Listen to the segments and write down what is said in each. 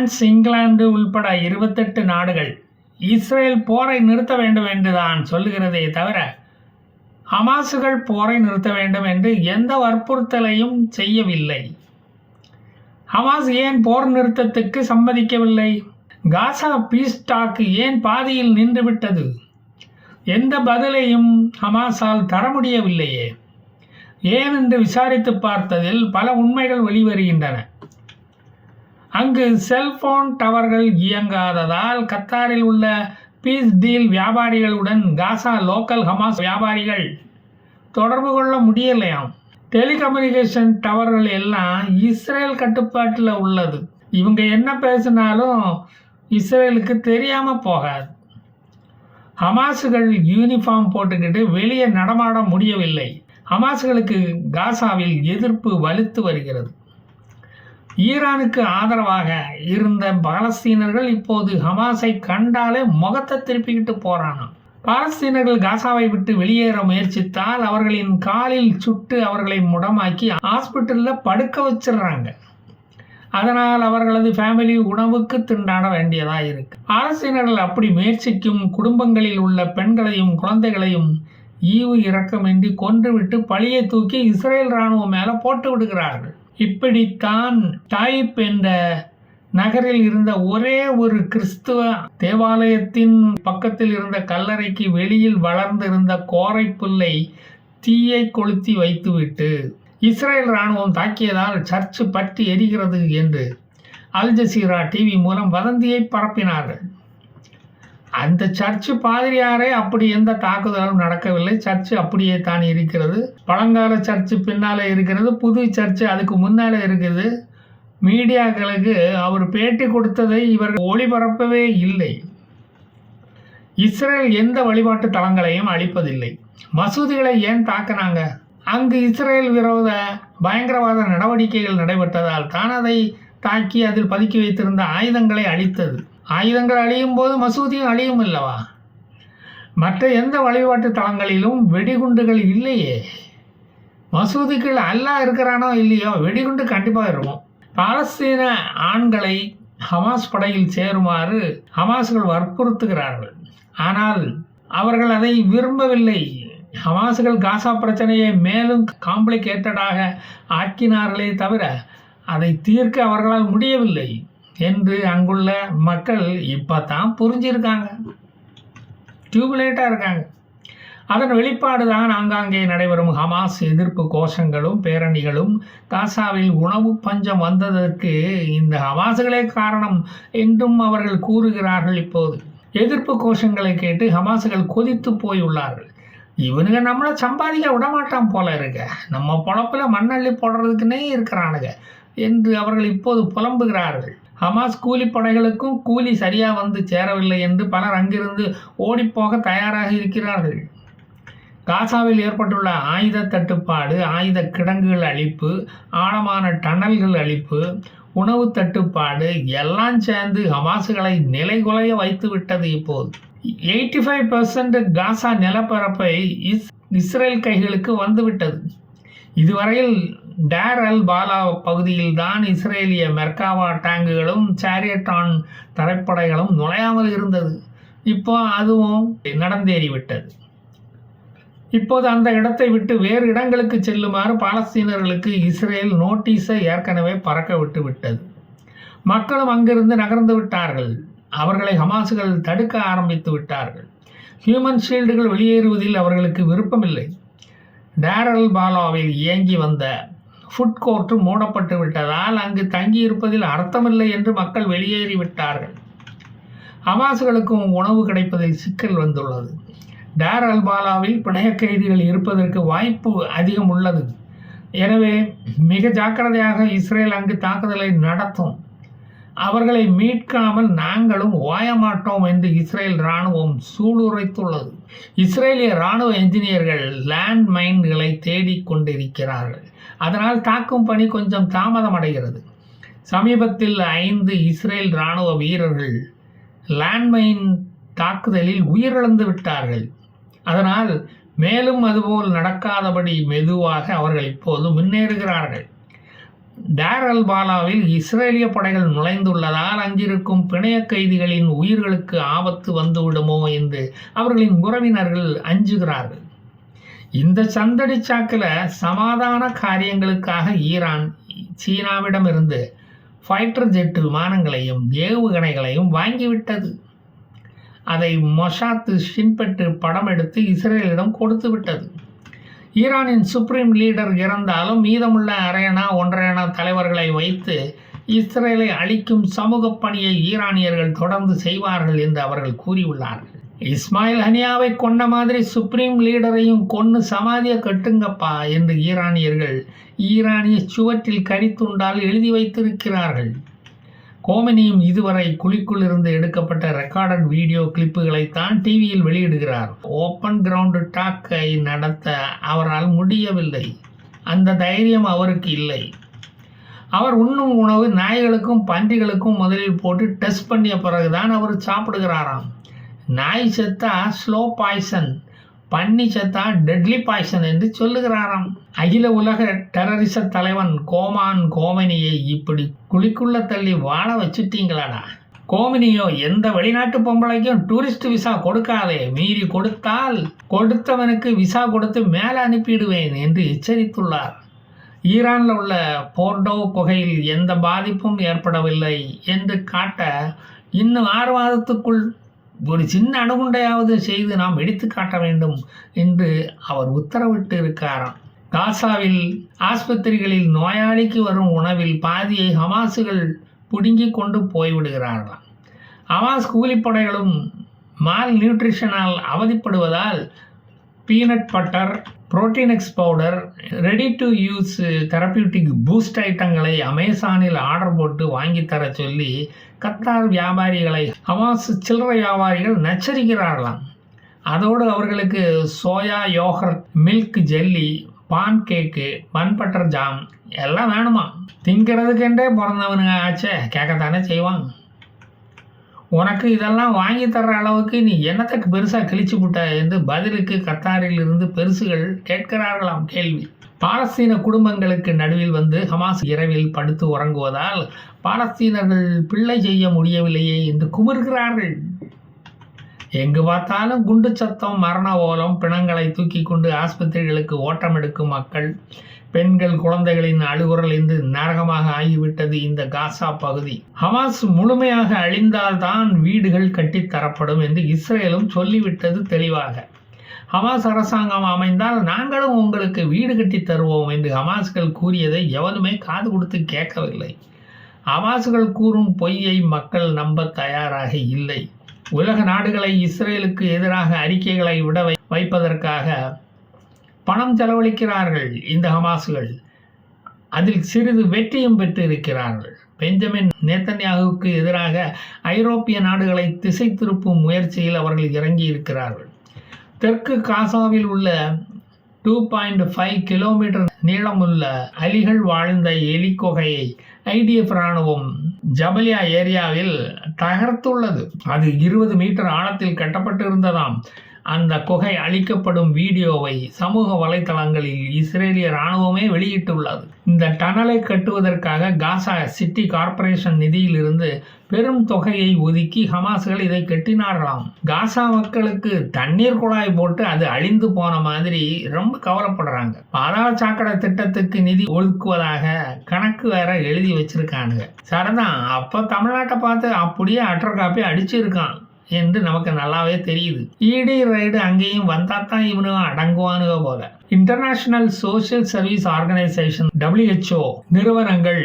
France England உள்பட இருபத்தெட்டு நாடுகள் இஸ்ரேல் போரை நிறுத்த வேண்டும் என்று தான் சொல்லுகிறதே தவிர ஹமாசுகள் போரை நிறுத்த வேண்டும் என்று எந்த வற்புறுத்தலையும் செய்யவில்லை. ஹமாஸ் ஏன் போர் நிறுத்தத்துக்கு சம்மதிக்கவில்லை? காசா பீஸ் டாக் ஏன் பாதியில் நின்றுவிட்டது? எந்த பதிலையும் ஹமாஸால் தர முடியவில்லையே. ஏன் என்று விசாரித்து பார்த்ததில் பல உண்மைகள் வெளிவருகின்றன. அங்கு செல்போன் டவர்கள் இயங்காததால் கத்தாரில் உள்ள பீஸ் டீல் வியாபாரிகளுடன் காசா லோக்கல் ஹமாஸ் வியாபாரிகள் தொடர்பு கொள்ள முடியலையாம். டெலிகம்யூனிகேஷன் டவர்கள் எல்லாம் இஸ்ரேல் கட்டுப்பாட்டில் உள்ளது. இவங்க என்ன பேசினாலும் இஸ்ரேலுக்கு தெரியாமல் போகாது. ஹமாஸுகள் யூனிஃபார்ம் போட்டுக்கிட்டு வெளியே நடமாட முடியவில்லை. ஹமாஸ்களுக்கு காசாவில் எதிர்ப்பு வலுத்து வருகிறது. ஈரானுக்கு ஆதரவாக இருந்த பாலஸ்தீனர்கள் இப்போது ஹமாஸை கண்டாலே முகத்தை திருப்பிக்கிட்டு போறானா பாலஸ்தீனர்கள் காசாவை விட்டு வெளியேற முயற்சித்தால் அவர்களின் காலில் சுட்டு அவர்களை முடமாக்கி ஹாஸ்பிட்டலில் படுக்க வச்சிடுறாங்க. அதனால் அவர்களது ஃபேமிலி உணவுக்கு திண்டாட வேண்டியதாக இருக்கு. பாலஸ்தீனர்கள் அப்படி முயற்சிக்கும் குடும்பங்களில் உள்ள பெண்களையும் குழந்தைகளையும் ஈவு இரக்கமின்றி கொன்றுவிட்டு பழியை தூக்கி இஸ்ரேல் இராணுவம் மேலே போட்டு விடுகிறார்கள். இப்படித்தான் டாயிப் என்ற நகரில் இருந்த ஒரே ஒரு கிறிஸ்துவ தேவாலயத்தின் பக்கத்தில் இருந்த கல்லறைக்கு வெளியில் வளர்ந்திருந்த கோரை புல்லை தீயை கொளுத்தி வைத்துவிட்டு இஸ்ரேல் இராணுவம் தாக்கியதால் சர்ச்சு பற்றி எரிகிறது என்று அல் ஜசீரா டிவி மூலம் வதந்தியை பரப்பினார்கள். அந்த சர்ச்சு பாதிரியாரே அப்படி எந்த தாக்குதலும் நடக்கவில்லை. சர்ச்சு அப்படியே தான் இருக்கிறது. பழங்கால சர்ச்சு பின்னாலே இருக்கிறது. புது சர்ச்சு அதுக்கு முன்னாலே இருக்குது. மீடியாக்களுக்கு அவர் பேட்டி கொடுத்ததை இவர் ஒளிபரப்பவே இல்லை. இஸ்ரேல் எந்த வழிபாட்டு தலங்களையும் அழிப்பதில்லை. மசூதிகளை ஏன் தாக்குனாங்க? அங்கு இஸ்ரேல் விரோத பயங்கரவாத நடவடிக்கைகள் நடைபெற்றதால் தான் அதை தாக்கி அதில் பதுக்கி வைத்திருந்த ஆயுதங்களை அழித்தது. ஆயுதங்கள் அழியும் போது மசூதியும் அழியும் அல்லவா? மற்ற எந்த வழிபாட்டு தலங்களிலும் வெடிகுண்டுகள் இல்லையே. மசூதிக்குள் அல்லா இருக்கிறானோ இல்லையோ வெடிகுண்டு கண்டிப்பாக இருக்கும். பாலஸ்தீன ஆண்களை ஹமாஸ் படையில் சேருமாறு ஹமாஸ்கள் வற்புறுத்துகிறார்கள். ஆனால் அவர்கள் அதை விரும்பவில்லை. ஹமாஸ்கள் காசா பிரச்சனையை மேலும் காம்ப்ளிகேட்டடாக ஆக்கினார்களே தவிர அதை தீர்க்க அவர்களால் முடியவில்லை. என்று அங்குள்ள மக்கள் இப்போ தான் புரிஞ்சிருக்காங்க. டியூப்லைட்டாக இருக்காங்க. அதன் வெளிப்பாடு தான் ஆங்காங்கே நடைபெறும் ஹமாஸ் எதிர்ப்பு கோஷங்களும் பேரணிகளும். காசாவில் உணவு பஞ்சம் வந்ததற்கு இந்த ஹமாஸுகளே காரணம் என்றும் அவர்கள் கூறுகிறார்கள் இப்போது. எதிர்ப்பு கோஷங்களை கேட்டு ஹமாஸுகள் கொதித்து போய் உள்ளார்கள். இவனுங்க நம்மளை சம்பாதிக்க விடமாட்டான் போல இருக்க. நம்ம பொழப்பில் மண்ணள்ளி போடுறதுக்குன்னே இருக்கிறானுங்க என்று அவர்கள் இப்போது புலம்புகிறார்கள். ஹமாஸ் கூலி படைகளுக்கும் கூலி சரியாக வந்து சேரவில்லை என்று பலர் அங்கிருந்து ஓடிப்போக தயாராக இருக்கிறார்கள். காசாவில் ஏற்பட்டுள்ள ஆயுத தட்டுப்பாடு ஆயுத கிடங்குகள் அழிப்பு ஆழமான டனல்கள் அழிப்பு உணவு தட்டுப்பாடு எல்லாம் சேர்ந்து ஹமாசுகளை நிலைகுலைய வைத்து விட்டது இப்போது. எயிட்டி ஃபைவ் பர்சன்ட் காசா நிலப்பரப்பை இஸ் இஸ்ரேல் கைகளுக்கு வந்துவிட்டது. இதுவரையில் டேர் அல் பாலா பகுதியில் தான் இஸ்ரேலிய மெர்காவா டேங்குகளும் சாரியட்டான் தரைப்படைகளும் நுழையாமல் இருந்தது. இப்போ அதுவும் நடந்தேறிவிட்டது. இப்போது அந்த இடத்தை விட்டு வேறு இடங்களுக்கு செல்லுமாறு பாலஸ்தீனர்களுக்கு இஸ்ரேல் நோட்டீஸை ஏற்கனவே பறக்க விட்டு விட்டது. மக்களும் அங்கிருந்து நகர்ந்து விட்டார்கள். அவர்களை ஹமாசுகள் தடுக்க ஆரம்பித்து விட்டார்கள். ஹியூமன் ஷீல்டுகள் வெளியேறுவதில் அவர்களுக்கு விருப்பமில்லை. டேரல் பாலாவில் இயங்கி வந்த ஃபுட் கோர்ட்டு மூடப்பட்டு விட்டதால் அங்கு தங்கியிருப்பதில் அர்த்தமில்லை என்று மக்கள் வெளியேறிவிட்டார்கள் அமாசுகளுக்கும் உணவு கிடைப்பதில் சிக்கல் வந்துள்ளது. டேர் அல்பாலாவில் பிணைய கைதிகள் இருப்பதற்கு வாய்ப்பு அதிகம் உள்ளது. எனவே மிக ஜாக்கிரதையாக இஸ்ரேல் அங்கு தாக்குதலை நடத்தும். அவர்களை மீட்காமல் நாங்களும் ஓயமாட்டோம் என்று இஸ்ரேல் இராணுவம் சூளுரைத்துள்ளது. இஸ்ரேலிய இராணுவ என்ஜினியர்கள் லேண்ட் மைன்களை தேடிக் கொண்டிருக்கிறார்கள் அதனால் தாக்கும் பணி கொஞ்சம் தாமதம் அடைகிறது சமீபத்தில் ஐந்து இஸ்ரேல் இராணுவ வீரர்கள் லேண்ட்மைன் தாக்குதலில் உயிரிழந்து விட்டார்கள். அதனால் மேலும் அதுபோல் நடக்காதபடி மெதுவாக அவர்கள் இப்போது முன்னேறுகிறார்கள். டேர் அல் பாலாவில் இஸ்ரேலிய படைகள் நுழைந்துள்ளதால் அங்கிருக்கும் பிணைய கைதிகளின் உயிர்களுக்கு ஆபத்து வந்துவிடுமோ என்று அவர்களின் உறவினர்கள் அஞ்சுகிறார்கள். இந்த சந்தடி சாக்கில் சமாதான காரியங்களுக்காக ஈரான் சீனாவிடமிருந்து ஃபைட்டர் ஜெட் விமானங்களையும் ஏவுகணைகளையும் வாங்கிவிட்டது. அதை மொஷாத்து ஷின்பெட்டு படம் எடுத்து இஸ்ரேலிடம் கொடுத்து விட்டது. ஈரானின் சுப்ரீம் லீடர் இறந்தாலும் மீதமுள்ள அரையனா ஒன்றையனா தலைவர்களை வைத்து இஸ்ரேலை அழிக்கும் சமூக பணியை ஈரானியர்கள் தொடர்ந்து செய்வார்கள் என்று அவர்கள் கூறியுள்ளார்கள். இஸ்மாயில் ஹனியாவை கொண்ட மாதிரி சுப்ரீம் லீடரையும் கொன்று சமாதியை கட்டுங்கப்பா என்று ஈரானியர்கள் ஈரானிய சுவற்றில் கரித்துண்டால் எழுதி வைத்திருக்கிறார்கள். கோமனியும் இதுவரை குழிக்குள் இருந்து எடுக்கப்பட்ட ரெக்கார்டட் வீடியோ கிளிப்புகளைத்தான் டிவியில் வெளியிடுகிறார். ஓப்பன் கிரவுண்டு டாக்கை நடத்த அவரால் முடியவில்லை. அந்த தைரியம் அவருக்கு இல்லை. அவர் உண்ணும் உணவு நாய்களுக்கும் பன்றிகளுக்கும் முதலில் போட்டு டெஸ்ட் பண்ணிய பிறகுதான் அவர் சாப்பிடுகிறாராம். நாய் செத்தா ஸ்லோ பாய்சன் பன்னி செத்தா டெட்லி பாய்சன் என்று சொல்லுகிறாராம். அகில உலக டெரரிச தலைவன் கோமான் கோமனியை இப்படி குழிக்குள்ள தள்ளி வாழ வச்சுட்டீங்களாடா? கோமினியோ எந்த வெளிநாட்டு பொம்பளைக்கும் டூரிஸ்ட் விசா கொடுக்காதே மீறி கொடுத்தால் கொடுத்தவனுக்கு விசா கொடுத்து மேலே அனுப்பிடுவேன் என்று எச்சரித்துள்ளார். ஈரானில் உள்ள போர்டோ குகையில் எந்த பாதிப்பும் ஏற்படவில்லை என்று காட்ட இன்னும் ஆறு மாதத்துக்குள் ஒரு சின்ன அணுகுண்டையாவது செய்து நாம் எடுத்து காட்ட வேண்டும் என்று அவர் உத்தரவிட்டு இருக்காராம் காசாவில் ஆஸ்பத்திரிகளில் நோயாளிக்கு வரும் உணவில் பாதியை ஹமாஸுகள் பிடுங்கி கொண்டு போய்விடுகிறார்களாம். ஹமாஸ் கூலிப்படைகளும் மால் நியூட்ரிஷனால் அவதிப்படுவதால் peanut butter Protinex powder ready to use therapeutic boost ஐட்டங்களை அமேசானில் ஆர்டர் போட்டு வாங்கி தர சொல்லி கத்தார் வியாபாரிகளை ஹமாஸ் சில்லறை வியாபாரிகள் நச்சரிக்கிறார்களாம். அதோடு அவர்களுக்கு soya yogurt milk jelly pancake bun butter jam எல்லாம் வேணுமா திங்கிறதுக்கென்றே பிறந்தவனுங்க ஆச்சே கேட்கத்தானே செய்வாங்க. உனக்கு இதெல்லாம் வாங்கி தர்ற அளவுக்கு நீ என்னத்துக்கு பெருசாக கிழிச்சு விட்ட என்று பதிலுக்கு கத்தாரில் இருந்து பெருசுகள் கேட்கிறார்களாம் கேள்வி. பாலஸ்தீன குடும்பங்களுக்கு நடுவில் வந்து ஹமாஸ் இரவில் படுத்து உறங்குவதால் பாலஸ்தீனர்கள் பிள்ளை செய்ய முடியவில்லையே என்று குமிர்கிறார்கள் எங்கு பார்த்தாலும் குண்டு சத்தம் மரண ஓலம் பிணங்களை தூக்கி கொண்டு ஆஸ்பத்திரிகளுக்கு ஓட்டம் எடுக்கும் மக்கள். பெண்கள் குழந்தைகளின் அழுகுரல் இன்று நரகமாக ஆகிவிட்டது இந்த காசா பகுதி. ஹமாஸ் முழுமையாக அழிந்தால்தான் வீடுகள் கட்டித் தரப்படும் என்று இஸ்ரேலும் சொல்லிவிட்டது தெளிவாக. ஹமாஸ் அரசாங்கம் அமைந்தால் நாங்களும் உங்களுக்கு வீடு கட்டி தருவோம் என்று ஹமாஸ்கள் கூறியதை எவனுமே காது கொடுத்து கேட்கவில்லை. ஹமாஸ்கள் கூறும் பொய்யை மக்கள் நம்ப தயாராக இல்லை. உலக நாடுகளை இஸ்ரேலுக்கு எதிராக அறிக்கைகளை விட வை- வைப்பதற்காக பணம் செலவழிக்கிறார்கள் இந்த ஹமாஸ்கள். அதில் சிறிது வெற்றியும் பெற்று இருக்கிறார்கள் பெஞ்சமின் நேத்தன்யாகுவுக்கு எதிராக ஐரோப்பிய நாடுகளை திசை திருப்பும் முயற்சியில் அவர்கள் இறங்கி இருக்கிறார்கள் தெற்கு காசாவில் உள்ள டூ பாயிண்ட் ஃபைவ் கிலோமீட்டர் நீளமுள்ள அலிகள் வாழ்ந்த எலிக்கொகையை ஐடிஎஃப் இராணுவம் ஜபலியா ஏரியாவில் தகர்த்துள்ளது. அது இருபது மீட்டர் ஆழத்தில் கட்டப்பட்டிருந்ததாம். அந்த குகை அழிக்கப்படும் வீடியோவை சமூக வலைத்தளங்களில் இஸ்ரேலிய ராணுவமே வெளியிட்டுள்ளது. இந்த டனலை கட்டுவதற்காக காசா சிட்டி கார்ப்பரேஷன் நிதியிலிருந்து பெரும் தொகையை ஒதுக்கி ஹமாஸ்கள் இதை கட்டினார்களாம். காசா மக்களுக்கு தண்ணீர் குழாய் போட்டு அது அழிந்து போன மாதிரி ரொம்ப கவலைப்படுறாங்க. பாதாள சாக்கடை திட்டத்துக்கு நிதி ஒதுக்குவதாக கணக்கு வேற எழுதி வச்சிருக்கானுங்க. சரிதான் அப்போ தமிழ்நாட்டை பார்த்து அப்படியே அட்டர் காப்பி அடிச்சிருக்கான். என்று நமக்கு நல்லாவே தெரியுது. இடி ரைடு அங்கேயும் வந்தா தான் இவனும் அடங்குவானுங்க போல international social service organisation WHO நிறுவனங்கள்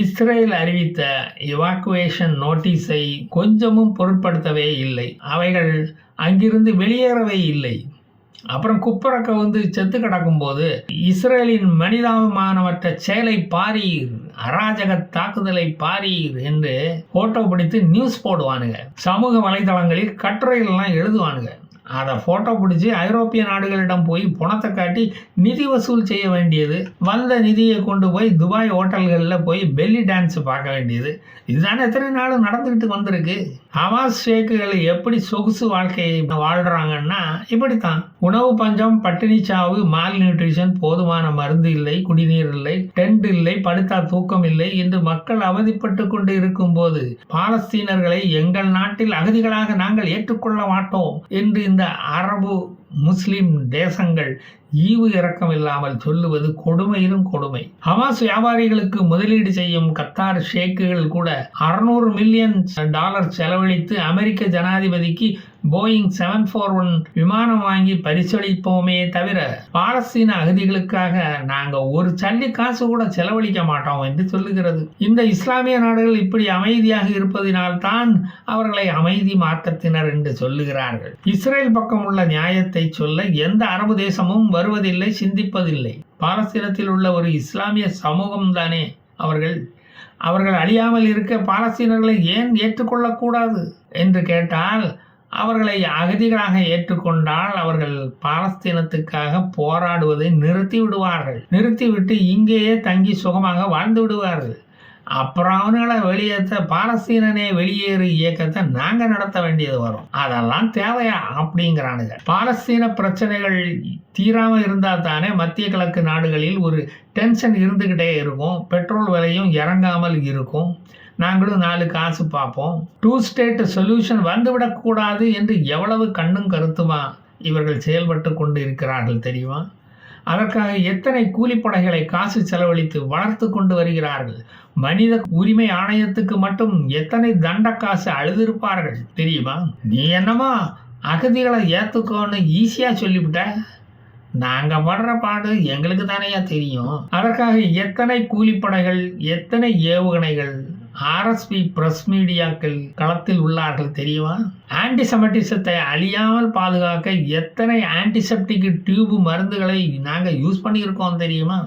இஸ்ரேல் அறிவித்த எவாக்குவேஷன் நோட்டீஸை கொஞ்சமும் பொருட்படுத்தவே இல்லை. அவைகள் அங்கிருந்து வெளியேறவே இல்லை. அப்புறம் குப்பரக்க வந்து செத்து கிடக்கும்போது இஸ்ரேலின் மனிதாபிமானமற்ற செயலை பாரி அராஜக தாக்குதலை பாரீர் என்று போட்டோ பிடித்து நியூஸ் போடுவானுங்க. சமூக வலைதளங்களில் கட்டுரைகள்லாம் எழுதுவானுங்க. அதை ஃபோட்டோ பிடிச்சி ஐரோப்பிய நாடுகளிடம் போய் பணத்தை காட்டி நிதி வசூல் செய்ய வேண்டியது. வந்த நிதியை கொண்டு போய் துபாய் ஹோட்டல்களில் போய் பெல்லி டான்ஸ் பார்க்க வேண்டியது. இதுதானே எத்தனை நாள் நடந்துக்கிட்டு வந்திருக்கு. அவாஸ் ஷேக்குகள் எப்படி சொகுசு வாழ்க்கையை வாழ்கிறாங்கன்னா இப்படித்தான். உணவு பஞ்சம் பட்டினி சாவு மால் நியூட்ரிஷன் போதுமான மருந்து இல்லை குடிநீர் இல்லை டென்ட் இல்லை படுத்தா தூக்கம் இல்லை என்று மக்கள் அவதிப்பட்டு கொண்டு இருக்கும்போது பாலஸ்தீனர்களை எங்கள் நாட்டில் அகதிகளாக நாங்கள் ஏற்றுக்கொள்ள மாட்டோம் என்று இந்த அரபு முஸ்லீம் தேசங்கள் ஈவு இரக்கம் இல்லாமல் சொல்லுவது கொடுமையிலும் கொடுமை. ஹமாஸ் வியாபாரிகளுக்கு முதலீடு செய்யும் கத்தார் ஷேக்குகள் கூட அறுநூறு மில்லியன் டாலர் செலவழித்து அமெரிக்க ஜனாதிபதிக்கு போயிங் செவன் ஃபோர் ஒன் விமானம் வாங்கி பரிசளிப்போமே தவிர பாலஸ்தீன அகதிகளுக்காக நாங்க ஒரு சல்லி காசு கூட செலவழிக்க மாட்டோம் என்று சொல்லுகிறது. இந்த இஸ்லாமிய நாடுகள் இப்படி அமைதியாக இருப்பதினால் தான் அவர்களை அமைதி மாற்றத்தினர் என்று சொல்லுகிறார்கள். இஸ்ரேல் பக்கம் உள்ள நியாயத்தை சொல்ல எந்த அரபு தேசமும் வருவதில்லை சிந்திப்பதில்லை. பாலஸ்தீனத்தில் உள்ள ஒரு இஸ்லாமிய சமூகம்தானே அவர்கள். அவர்கள் அழியாமல் இருக்க பாலஸ்தீனர்களை ஏன் ஏற்றுக்கொள்ளக்கூடாது என்று கேட்டால் அவர்களை அகதிகளாக ஏற்றுக்கொண்டால் அவர்கள் பாலஸ்தீனத்துக்காக போராடுவதை நிறுத்தி விடுவார்கள் நிறுத்திவிட்டு இங்கேயே தங்கி சுகமாக வாழ்ந்து விடுவார்கள். அப்புறம் அவனுங்களை வெளியேற்ற பாலஸ்தீனனே வெளியேறு இயக்கத்தை நாங்கள் நடத்த வேண்டியது வரும். அதெல்லாம் தேவையா? அப்படிங்கிறானுங்க. பாலஸ்தீன பிரச்சனைகள் தீராம இருந்தால் தானே மத்திய கிழக்கு நாடுகளில் ஒரு டென்ஷன் இருந்துக்கிட்டே இருக்கும். பெட்ரோல் விலையும் இறங்காமல் இருக்கும். நாங்களும் நாலு காசு பார்ப்போம். டூ ஸ்டேட் சொல்யூஷன் வந்துவிடக்கூடாது என்று எவ்வளவு கண்ணும் கருத்துமா இவர்கள் செயல்பட்டு கொண்டு இருக்கிறார்கள் தெரியுமா? அதற்காக எத்தனை கூலிப்படைகளை காசு செலவழித்து வளர்த்து கொண்டு வருகிறார்கள்? மனித உரிமை ஆணையத்துக்கு மட்டும் எத்தனை தண்ட காசு அழுதிருப்பார்கள் தெரியுமா? நீ என்னமா அகதிகளை ஏற்றுக்கோன்னு ஈஸியாக சொல்லிவிட்ட? நாங்கள் படுற பாடு எங்களுக்கு தானேயா தெரியும். அதற்காக எத்தனை கூலிப்படைகள் எத்தனை ஏவுகணைகள் ஆர்எஸ்பி பிரஸ் மீடியாக்கள் களத்தில் உள்ளார்கள் தெரியுமா? ஆன்டிசெமட்டிசத்தை அழியாமல் பாதுகாக்க எத்தனை ஆன்டிசெப்டிக் டியூபு மருந்துகளை நாங்கள் யூஸ் பண்ணியிருக்கோம் தெரியுமா?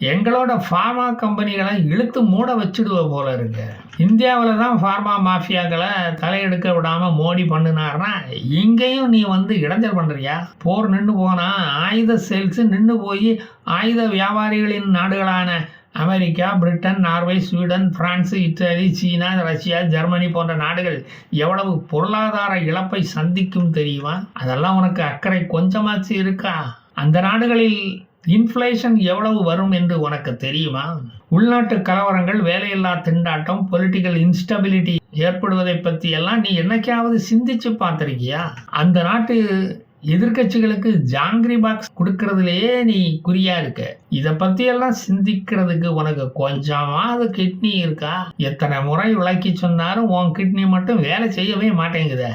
எங்களோட ஃபார்மா கம்பெனிகளை இழுத்து மூட வச்சுடுவ போல இருக்கு. இந்தியாவில் தான் ஃபார்மா மாஃபியாக்களை தலையெடுக்க விடாமல் மோடி பண்ணினார்னா இங்கேயும் நீ வந்து இடைஞ்சல் பண்ணுறியா போர் நின்று போனால் ஆயுத சேல்ஸு நின்று போய் ஆயுத வியாபாரிகளின் நாடுகளான America Britain Norway Sweden France Italy China Russia Germany போன்ற நாடுகள் எவ்வளவு பொருளாதார இழப்பை சந்திக்கும் தெரியுமா? அதெல்லாம் உனக்கு அக்கறை கொஞ்சமாச்சு இருக்கா? அந்த நாடுகளில் இன்ஃப்ளேஷன் எவ்வளவு வரும் என்று உனக்கு தெரியுமா? உள்நாட்டு கலவரங்கள் வேலையில்லா திண்டாட்டம் பொலிட்டிக்கல் இன்ஸ்டபிலிட்டி ஏற்படுவதை பற்றி எல்லாம் நீ என்னைக்காவது சிந்திச்சு பார்த்துருக்கியா? அந்த நாட்டு எதிர்கட்சிகளுக்கு ஜாங்கிரி பாக்ஸ் கொடுக்கறதுலயே நீ குறியா இருக்க? இதை பத்தி எல்லாம் சிந்திக்கிறதுக்கு உனக்கு கொஞ்சமாவது கிட்னி இருக்கா? எத்தனை முறை விளக்கி சொன்னாலும் உன் கிட்னி மட்டும் வேலை செய்யவே மாட்டேங்குதே.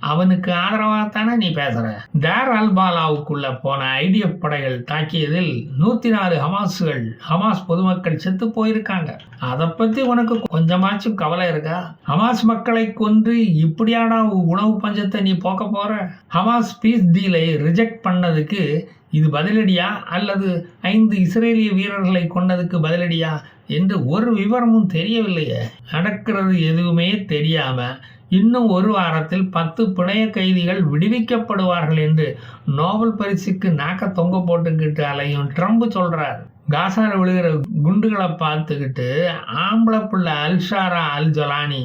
அவனுக்கு ஆதரவாகத்தானே நீ பேசுற? தேர் அல்பாலாவுக்குள்ள போன ஐடிஎஃப் படைகள் தாக்கியதில் நூத்தி நாலு ஹமாஸுகள் ஹமாஸ் பொதுமக்கள் செத்து போயிருக்காங்க. அதை பத்தி உனக்கு கொஞ்சமாச்சும் கவலை இருக்கா? ஹமாஸ் மக்களை கொன்று இப்படியான உணவு பஞ்சத்தை நீ போக்க போற? ஹமாஸ் பீஸ் டீலை ரிஜெக்ட் பண்ணதுக்கு இது பதிலடியா? அல்லது ஐந்து இஸ்ரேலிய வீரர்களை கொண்டதுக்கு பதிலடியா? என்று ஒரு விவரமும் தெரியவில்லையே. நடக்கிறது எதுவுமே தெரியாமல் இன்னும் ஒரு வாரத்தில் பத்து பிணைய கைதிகள் விடுவிக்கப்படுவார்கள் என்று நோபல் பரிசுக்கு நாக்க தொங்க போட்டுக்கிட்டு அலையும் ட்ரம்ப் சொல்றார். காசால விழுகிற குண்டுகளை பார்த்துக்கிட்டு ஆம்பளை பிள்ளை அல்ஷாரா அல் ஜொலானி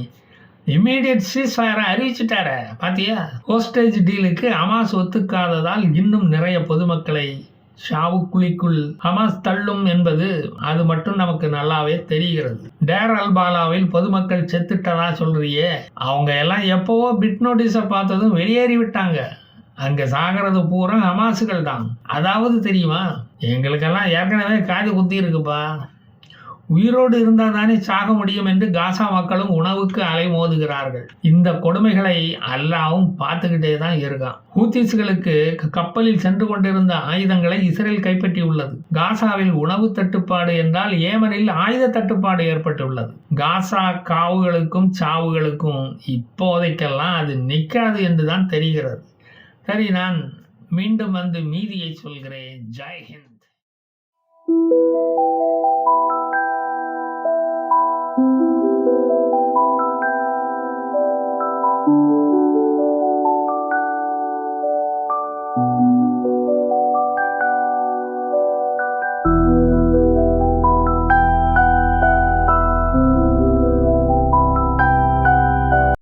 இம்மீடியட் சீஸ் ஃபயரை அறிவிச்சிட்டார. பாத்தியா? ஹோஸ்டேஜ் டீலுக்கு அமாஸ் ஒத்துக்காததால் இன்னும் நிறைய பொதுமக்களை ஷாவுக்குழிக்குள் ஹமாஸ் தள்ளும் என்பது அது மட்டும் நமக்கு நல்லாவே தெரிகிறது. டேர் அல்பாலாவில் பொதுமக்கள் செத்துட்டதா சொல்றியே. அவங்க எல்லாம் எப்பவோ பிட் நோட்டீஸை பார்த்ததும் வெளியேறி விட்டாங்க. அங்க சாகிறது பூரா ஹமாசுகள் தான். அதாவது தெரியுமா? எங்களுக்கெல்லாம் ஏற்கனவே காது குத்தி இருக்குப்பா. உயிரோடு இருந்தால் தானே சாக முடியும் என்று காசா மக்களும் உணவுக்கு அலைமோதுகிறார்கள் இந்த கொடுமைகளை அல்லாவும் பார்த்துக்கிட்டே தான் இருக்கான். ஹூத்திஸ்களுக்கு கப்பலில் சென்று கொண்டிருந்த ஆயுதங்களை இஸ்ரேல் கைப்பற்றியுள்ளது. காசாவில் உணவு தட்டுப்பாடு என்றால் ஏமனில் ஆயுத தட்டுப்பாடு ஏற்பட்டுள்ளது. காசா காவுகளுக்கும் சாவுகளுக்கும் இப்போதைக்கெல்லாம் அது நிற்காது என்று தான் தெரிகிறது. சரி நான் மீண்டும் வந்து மீதியை சொல்கிறேன். ஜெய் ஹிந்த்.